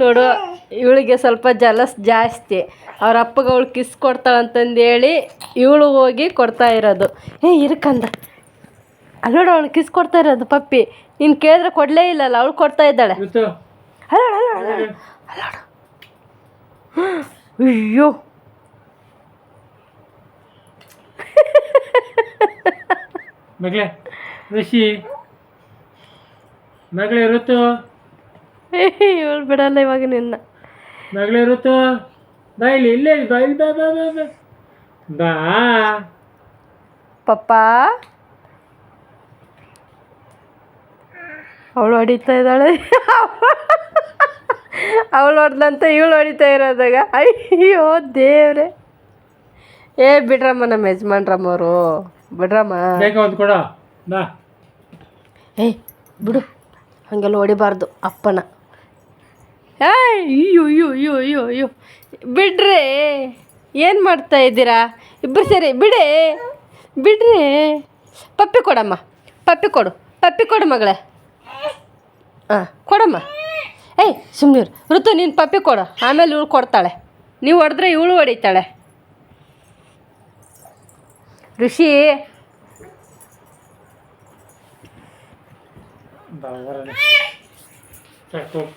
ನೋಡು ಇವಳಿಗೆ ಸ್ವಲ್ಪ ಜಲಸ್ ಜಾಸ್ತಿ. ಅವ್ರ ಅಪ್ಪಗೆ ಅವಳು ಕಿಸ್ ಕೊಡ್ತಾಳಂತಂದೇಳಿ ಇವಳು ಹೋಗಿ ಕೊಡ್ತಾ ಇರೋದು. ಏ ಇರ್ಕಂದ ಅಲ್ಲೋಡು ಅವಳು ಕಿಸ್ ಕೊಡ್ತಾ ಇರೋದು ಪಪ್ಪಿ. ನೀನು ಕೇಳಿದ್ರೆ ಕೊಡಲೇ ಇಲ್ಲಲ್ಲ ಅವಳು ಕೊಡ್ತಾ ಇದ್ದಾಳೆ. ಅಲ್ಲ ಅಲ್ಲೋಡು ಅಲ್ಲೋಡು ಅಲ್ಲೋಡು ಅಯ್ಯೋ. ಮಗಳೇ ಋಷಿ ಮಗಳೇ ಋತು ಇವಳು ಬಿಡಲ್ಲ ಇವಾಗ ನಿನ್ನ. ಮಗಳೇ ಋತು ಬಾ ಇಲ್ಲಿ ಇಲ್ಲೇ ಬಾ ಬಾ ಬಾ ಬಾ ಪಪ್ಪ. ಅವಳು ಹೊಡಿತಾ ಇದ್ದಾಳೆ. ಅವಳು ಹೊಡೆದಂತ ಇವಳು ಹೊಡಿತಾ ಇರೋದಾಗ. ಅಯ್ಯೋ ದೇವ್ರೆ. ಏ ಬಿಡ್ರಮ್ಮ ನಮ್ಮ ಯಜಮಾನ್ರಮ್ಮವರು ಬಿಡ್ರಮ್ಮ. ಬೇಗ ಒಂದು ಕೊಡ. ಬಾ. ಏಯ್ ಬಿಡು. ಹಾಗೆಲ್ಲ ಹೊಡಿಬಾರ್ದು ಅಪ್ಪನ. ಅಯ್ಯೋ ಅಯ್ಯೋ ಅಯ್ಯೋ ಅಯ್ಯೋ ಅಯ್ಯೋ. ಬಿಡ್ರಿ, ಏನು ಮಾಡ್ತಾ ಇದ್ದೀರಾ? ಇಬ್ಬರು ಸೇರಿ, ಬಿಡಿ, ಬಿಡ್ರಿ. ಪಪ್ಪಿ ಕೊಡಮ್ಮ, ಪಪ್ಪಿ ಕೊಡು ಪಪ್ಪಿ ಕೊಡು ಮಗಳೇ. ಹಾಂ ಕೊಡಮ್ಮ. ಏಯ್ ಸುಮ್ಮನೆ ಋತು, ನೀನು ಪಪ್ಪಿ ಕೊಡು. ಆಮೇಲೆ ಇವಳು ಕೊಡ್ತಾಳೆ. ನೀವು ಹೊಡೆದ್ರೆ ಇವಳು ಹೊಡಿತಾಳೆ. ಋಷಿ বাবা খুব